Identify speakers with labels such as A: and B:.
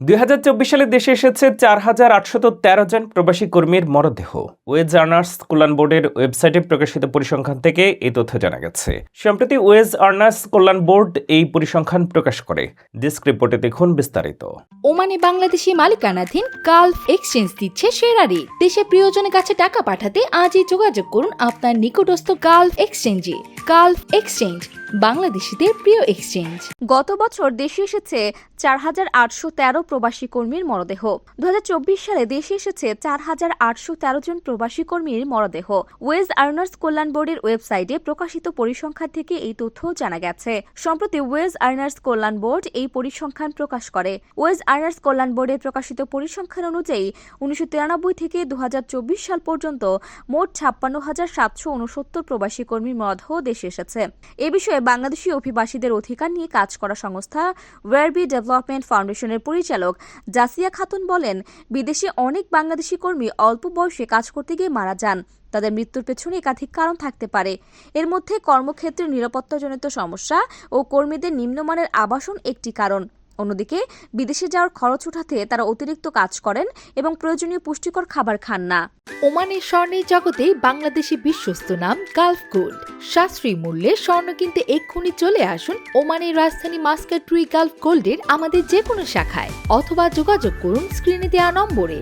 A: দুই সালে দেশে এসেছে চার হাজার আটশত তেরো জন প্রবাসী কর্মীর মরদেহ। ওয়েজ আর্নার্স কল্যাণ বোর্ডের ওয়েবসাইটে প্রকাশিত পরিসংখ্যান থেকে এই তথ্য জানা গেছে। সম্প্রতি ওয়েজ আর্নার্স কল্যাণ বোর্ড এই পরিসংখ্যান প্রকাশ করে। ডিস্ক রিপোর্টে দেখুন বিস্তারিত।
B: ওমানে বাংলাদেশি মালিকানাধীন গালফ এক্সচেঞ্জ দিচ্ছে সেরা দেশে প্রিয়জনের কাছে টাকা পাঠাতে আজই যোগাযোগ করুন আপনার নিকটস্থ গালফ এক্সচেঞ্জে গালফ এক্সচেঞ্জ, বাংলাদেশিদের প্রিয় এক্সচেঞ্জ।
C: গত বছর দেশে এসেছে চার হাজার আটশো তেরো প্রবাসী কর্মীর মরদেহ। দু সালে দেশে এসেছে চার হাজার আটশো তেরো জন প্রবাসী কর্মীর মরদেহ। ওয়েজ আর্নার্স কল্যাণ বোর্ডের ওয়েবসাইটে প্রকাশিত পরিসংখ্যান থেকে এই তথ্য জানা গেছে। সম্প্রতি ওয়েজ আর্নার্স কল্যাণ বোর্ড এই পরিসংখ্যান প্রকাশ করে। ওয়েজ আর্নার্স কল্যাণ বোর্ডের প্রকাশিত পরিসংখ্যান অনুযায়ী, উনিশশো তিরানব্বই থেকে দু হাজার চব্বিশ সাল পর্যন্ত মোট ছাপ্পান্ন হাজার সাতশো উনসত্তর প্রবাসী কর্মীর মরদেহ দেশে এসেছে। এ বিষয়ে বাংলাদেশি অভিবাসীদের অধিকার নিয়ে কাজ করা সংস্থা ওয়ারবি ডেভেলপমেন্ট ফাউন্ডেশনের পরিচালক জাসিয়া খাতুন বলেন, বিদেশে অনেক বাংলাদেশি কর্মী অল্প বয়সে কাজ করতে গিয়ে মারা যান। তাদের মৃত্যুর পেছনে একাধিক কারণ থাকতে পারে। এর মধ্যে কর্মক্ষেত্রে নিরাপত্তাজনিত সমস্যা ও কর্মীদের নিম্নমানের আবাসন একটি কারণ। অন্যদিকে, বিদেশে যাওয়ার খরচ উঠাতে তারা অতিরিক্ত কাজ করেন এবং প্রয়োজনীয় পুষ্টিকর খাবার খান না।
B: ওমানের স্বর্ণের জগতে বাংলাদেশি বিশ্বস্ত নাম গালফ গোল্ড। সাশ্রয়ী মূল্যে স্বর্ণ কিনতে এক্ষুনি চলে আসুন ওমানের রাজধানী মাস্কাট্রুই গালফ গোল্ডের আমাদের যে কোনো শাখায় অথবা যোগাযোগ করুন স্ক্রিনে দেওয়া নম্বরে।